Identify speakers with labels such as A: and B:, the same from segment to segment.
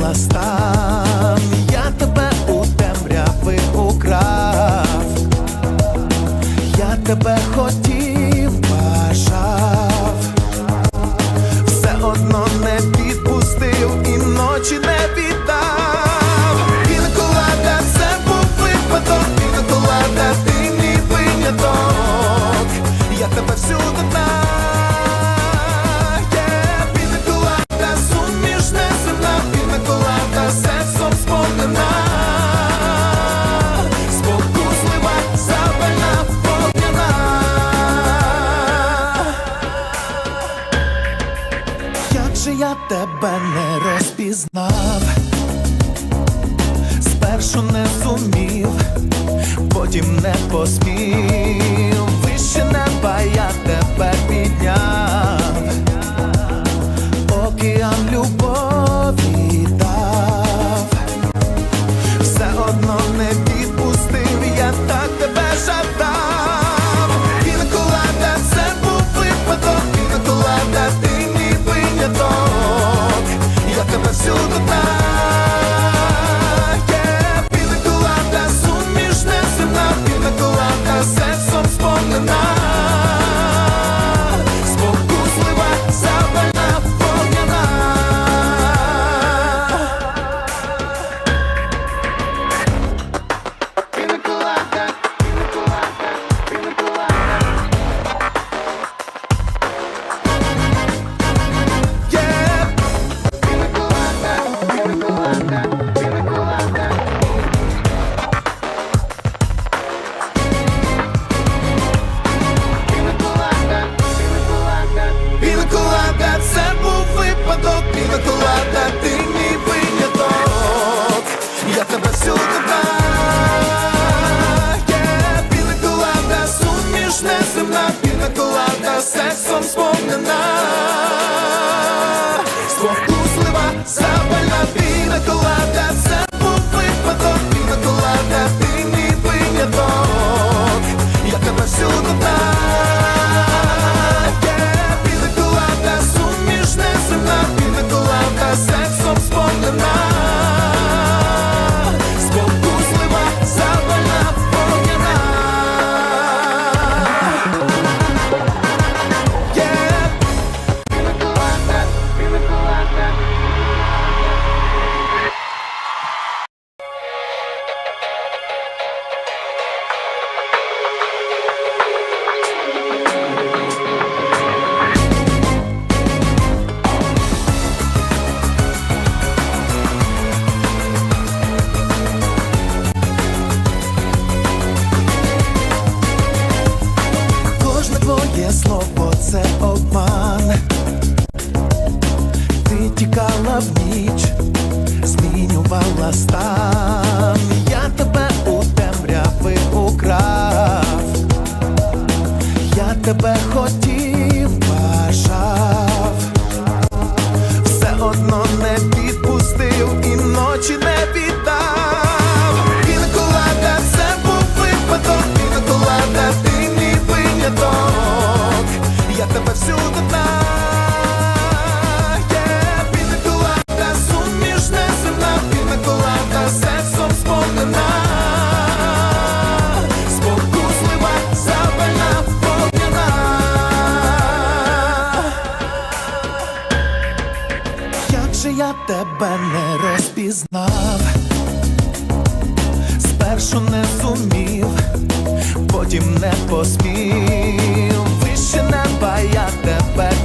A: last time. Пізнав, спершу не зумів, потім не посмів, вище неба я тебе підняв. та ти мій виняток, я тебе всю тебе, yeah. біла колада, сумішне земна, біла колада, сексом сповнена. в ніч змінювала стан, я тебе у темряви украв, я тебе. же я тебе не розпізнав, спершу не зумів, потім не посмів, вище неба я тебе.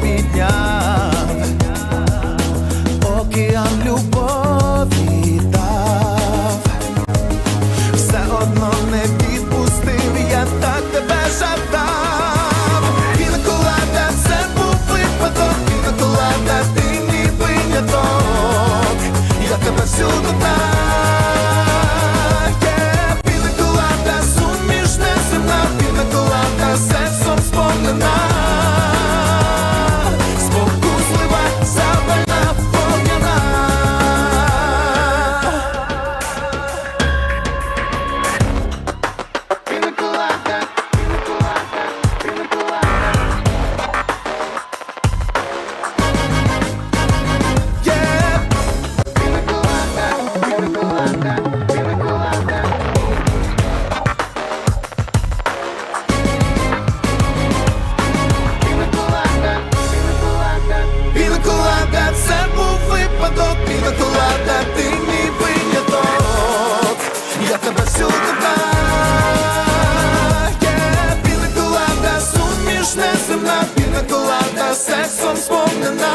A: та ти мій виняток, я тебе всюди yeah. Білий колада, сумішне земна, Біла колада, сексом сповнена,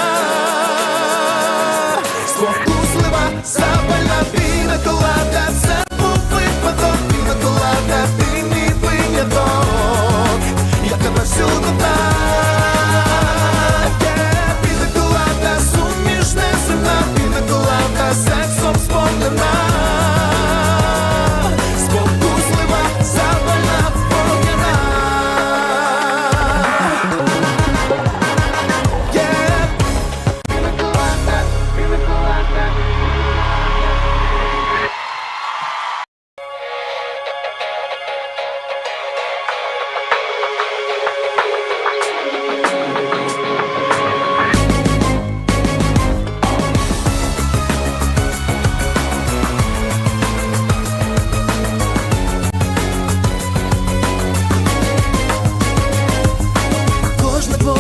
A: спокуслива, запальна, біла колада, це був випадок, біла колада, ти мій виняток, я тебе всюди так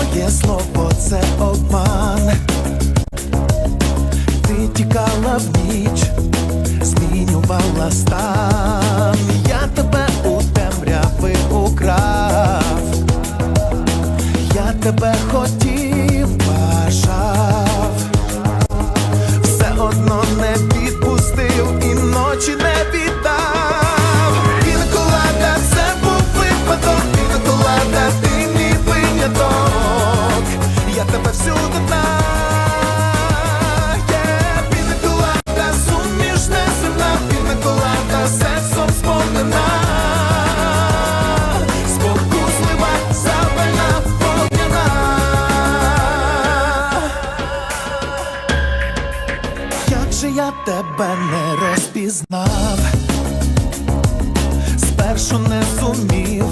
A: твоє слово це обман. Ти тікала в ніч, змінювала стан. Я тебе у темряви украв, я тебе хотів, бажав, все одно не відпустив і ночі не відпустив. Тебе не розпізнав, спершу не зумів